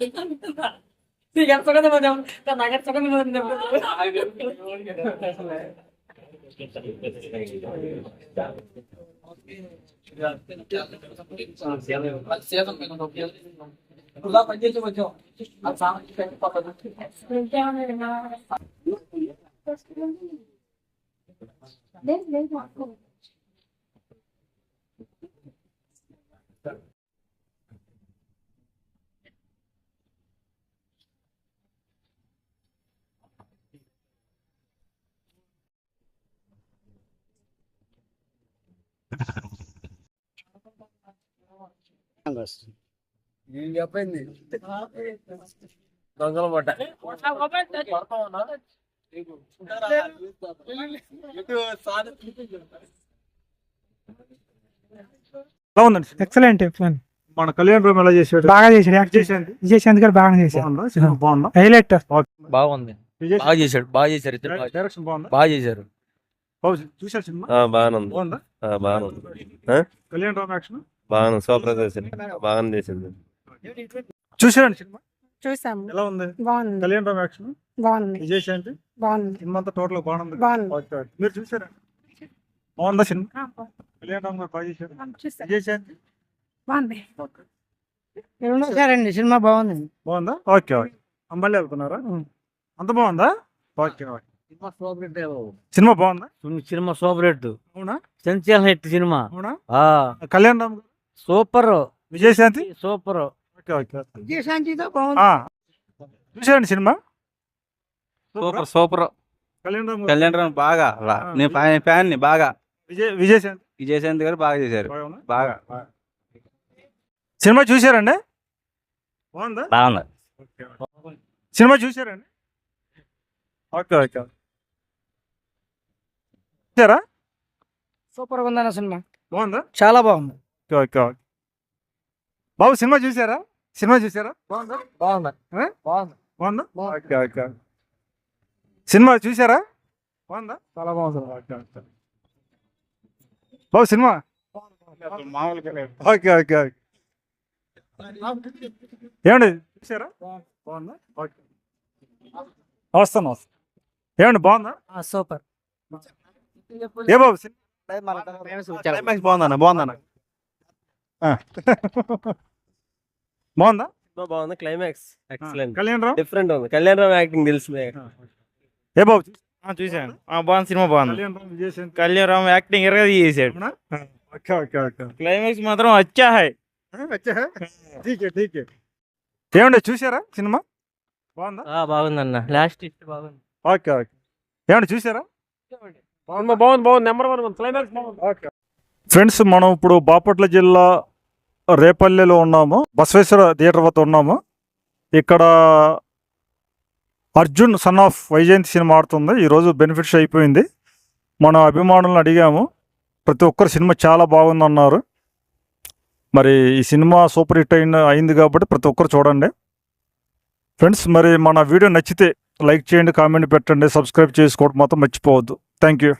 ठीक आहे सगळं म्हणजे त्या नागात सगळं म्हणजे तुला पाहिजे तू म्हणजे सांग నేను చెప్పింది దొంగల పడ్డ ఎక్సలెంట్ మన కళ్యాణ్ రామ్ ఎలా చేసాడు బాగా చేశాడు యాక్ట్ చేసేది విజయశాంత్ గారు బాగా చేశాడు. బాగుందా? సినిమా బాగుందా? హైలైట్ బాగుంది. బాగా చేశాడు. బాగా చేశారు డైరెక్షన్ బాగుందా? బాగా చేశారు. చూసారు సినిమా? బాగానే ఉంది. బాగుందా? ఆ, బాగానే ఉంది. కళ్యాణ్ రామ్ యాక్షన్? బాగానే సూపర్ బాగానే చేసింది చూసారండి సినిమా? చూసాము. ఎలా ఉంది? బాగుంది. కళ్యాణ్ రామ్ యాక్షన్? బాగుంది. విజయశాంతి బాగుంది. సినిమా అంతా టోటల్ బాగుంది. బాగుంది. Okay, okay. మీరు చూసారా బాగుందా సినిమా? కళ్యాణ్ రామ్ గారు బాగా చేశారు. విజయశాంతి బాగుంది. సినిమా బాగుంది. బాగుందా? Okay okay. అంబల్లి వెళ్తున్నారా? అంత బాగుందా? Okay okay. Cinema super hit cinema బాగుందా? Cinema super hit. అవునా? Sensational hit cinema. అవునా? ఆ. Kalyan Ram super. Vijayashanti super. Okay okay. విజయశాంతితో బాగుంది. చూసారండి cinema? Super super. Kalyan Ram Kalyan Ram బాగా. నేను ఫ్యాన్ని బాగా. విజయ్ విజయశాంతి విజయశాంతి గారు బాగా చేశారు. బాగుందా? బాగా. సినిమా చూసారండి బాగుందా? బాగుంది. సినిమా చూసారండి ఓకే ఓకే. చూసారా సూపర్ ఉందన్న సినిమా. బాగుందా? చాలా బాగుంది. Okay okay okay. బాబు సినిమా చూసారా? సినిమా చూసారా? బాగుందా? బాగుంది? బాగుంది. బాగుందా? ఓకే ఓకే సినిమా చూసారా? బాగుందా? చాలా బాగుంది ఓకే ఓకే. బాబు సినిమా? Okay okay okay. ఏమండి? చూసారా? బాగుందా. ఓకే వస్తాను వస్తాను ఏమండి బాగుందా? సూపర్. ఏ బాబు సినిమా క్లైమాక్స్ బాగుందన్న బాగుందన్న బాగుందా బాగుంది క్లైమాక్స్ ఎక్సలెంట్ కళ్యాణ్ డిఫరెంట్ ఉంది. కళ్యాణ్ రామ్ యాక్టింగ్ తెలుసు ఏ బాబు చూసాను బాగుంది సినిమా బాగుంది. కళ్యాణ్ రామ్ యాక్టింగ్ ఎరగా చేశాడు అవునా? Okay okay okay. క్లైమాక్స్ మాత్రం అచ్చా హై అచ్చా ఠీకే ఠీకే. ఏమండి చూసారా సినిమా? బాగుందా? బాగుందన్న. లాస్ట్ హిట్ బాగుంది. Okay okay. ఏమండి చూసారా బాగుంది బాగుంది నెంబర్ వన్ క్లైమాక్స్ బాగుంది. ఓకే. ఫ్రెండ్స్ మనం ఇప్పుడు బాపట్ల జిల్లా రేపల్లెలో ఉన్నాము. బసవేశ్వర థియేటర్ వద్ద ఉన్నాము. ఇక్కడ Arjun son of Vyjayanthi cinema ఆడుతుంది. ఈరోజు బెనిఫిట్స్ అయిపోయింది. మన అభిమానులను అడిగాము. ప్రతి ఒక్కరు సినిమా చాలా బాగుందన్నారు మరి ఈ సినిమా సూపర్ హిట్ అయిన అయింది కాబట్టి ప్రతి ఒక్కరు చూడండి. ఫ్రెండ్స్ మరి మన వీడియో నచ్చితే లైక్ చేయండి కామెంట్ పెట్టండి సబ్స్క్రైబ్ చేసుకోవడం మాత్రం మర్చిపోవద్దు. Thank you